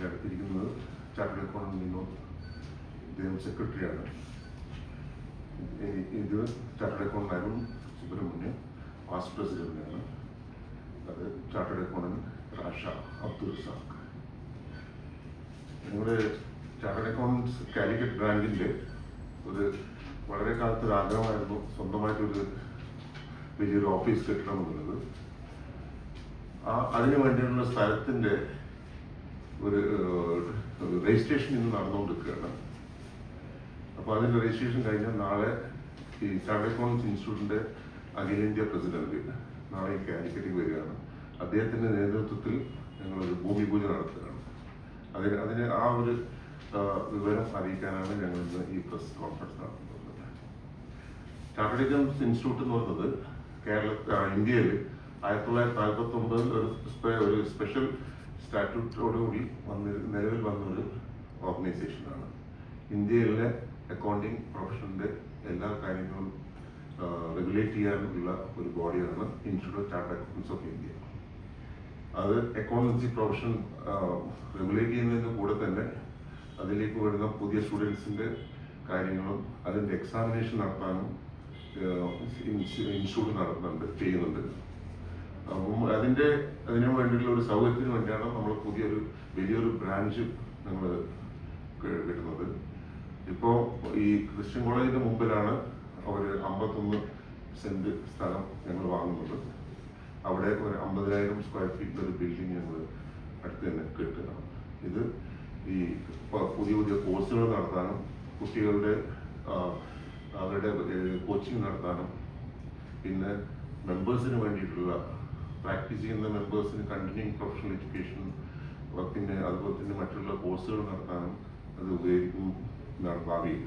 എന്റെ അടുത്തിരിക്കുന്നത് chartered accountant Vinod ഇദ്ദേഹം സെക്രട്ടറിയാണ്. ഇത് chartered accountant Arun Subrahmanyam was പ്രസിഡന്റാണ് അത് ചാർട്ടേഡ് അക്കൗണ്ടന്റ് റാഷ അബ്ദുൾ റസാഖ് ഞങ്ങളുടെ ചാർട്ടേഡ് അക്കൗണ്ടൻസ് കാലിക്കറ്റ് ബ്രാഞ്ചിന്റെ ഒരു വളരെ കാലത്ത് ഒരു ആഗ്രഹമായിരുന്നു. സ്വന്തമായിട്ടൊരു വലിയൊരു ഓഫീസ് കെട്ടണം എന്നുള്ളത് ആ അതിനു വേണ്ടിയുള്ള സ്ഥലത്തിന്റെ ഒരു രജിസ്ട്രേഷൻ ഇന്ന് നടന്നുകൊണ്ടിരിക്കുകയാണ്. അപ്പോൾ അതിന്റെ രജിസ്ട്രേഷൻ കഴിഞ്ഞാൽ നാളെ ഈ ചാർട്ടേഡ് അക്കൗണ്ട്സ് ഇൻസ്റ്റിറ്റ്യൂട്ടിന്റെ അഖിലേന്ത്യാ പ്രസിഡന്റ് നാളെ ഈ കാലിക്കറ്റിൽ വരികയാണ്. അദ്ദേഹത്തിന്റെ നേതൃത്വത്തിൽ ഞങ്ങളൊരു ഭൂമി പൂജ നടത്തുകയാണ്. അതിന് അതിന് ആ ഒരു വിവരം അറിയിക്കാനാണ് ഞങ്ങൾ ഇന്ന് ഈ പ്രസ് കോൺഫറൻസ് നടത്തുന്നത്. ചാർട്ടേഡ് അക്കൗണ്ട്സ് ഇൻസ്റ്റിറ്റ്യൂട്ട് എന്ന് പറയുന്നത് കേരള ഇന്ത്യയിൽ ആയിരത്തി തൊള്ളായിരത്തി നാൽപ്പത്തി ഒമ്പതിൽ ഒരു ഒരു സ്പെഷ്യൽ സ്റ്റാറ്റ്യൂട്ടോടുകൂടി വന്ന് നിലവിൽ വന്ന ഒരു ഓർഗനൈസേഷനാണ്. ഇന്ത്യയിലെ അക്കൗണ്ടിങ് പ്രൊഫഷന്റെ എല്ലാ കാര്യങ്ങളും റെഗുലേറ്റ് ചെയ്യാനുള്ള ഒരു ബോഡിയാണ് institute of chartered accountants of India. അത് അക്കൗണ്ടൻസി പ്രൊഫഷൻ റെഗുലേറ്റ് ചെയ്യുന്നതിന് കൂടെ തന്നെ അതിലേക്ക് വരുന്ന പുതിയ സ്റ്റുഡൻസിന്റെ കാര്യങ്ങളും അതിന്റെ എക്സാമിനേഷൻ നടത്താനും ഇൻസ്റ്റിറ്റ്യൂട്ട് നടത്തുന്നുണ്ട് ചെയ്യുന്നുണ്ട്. അപ്പം അതിന്റെ അതിനു വേണ്ടിയിട്ടുള്ള ഒരു സൗകര്യത്തിന് വേണ്ടിയാണ് നമ്മൾ പുതിയൊരു വലിയൊരു ബ്രാഞ്ച് നമ്മൾ കിട്ടുന്നത്. ഇപ്പോ ഈ ക്രിസ്ത്യൻ കോളേജിന്റെ മുമ്പിലാണ് അവർ അമ്പത്തൊന്ന് സെന്റ് സ്ഥലം ഞങ്ങൾ വാങ്ങുന്നത്. അവിടെ ഒരു അമ്പതിനായിരം സ്ക്വയർ ഫീറ്റ് ഒരു ബിൽഡിംഗ് ഞങ്ങൾ അടുത്ത് തന്നെ കെട്ടുകയാണ്. ഇത് ഈ പുതിയ പുതിയ കോഴ്സുകൾ നടത്താനും കുട്ടികളുടെ അവരുടെ കോച്ചിങ് നടത്താനും പിന്നെ മെമ്പേഴ്സിന് വേണ്ടിയിട്ടുള്ള പ്രാക്ടീസ് ചെയ്യുന്ന മെമ്പേഴ്സിന് കണ്ടിന്യൂയിങ് പ്രൊഫഷണൽ എഡ്യൂക്കേഷൻ പിന്നെ അതുപോലെ തന്നെ മറ്റുള്ള കോഴ്സുകൾ നടത്താനും അത് ഉപയോഗിക്കും എന്നാണ് ഭാവിയിൽ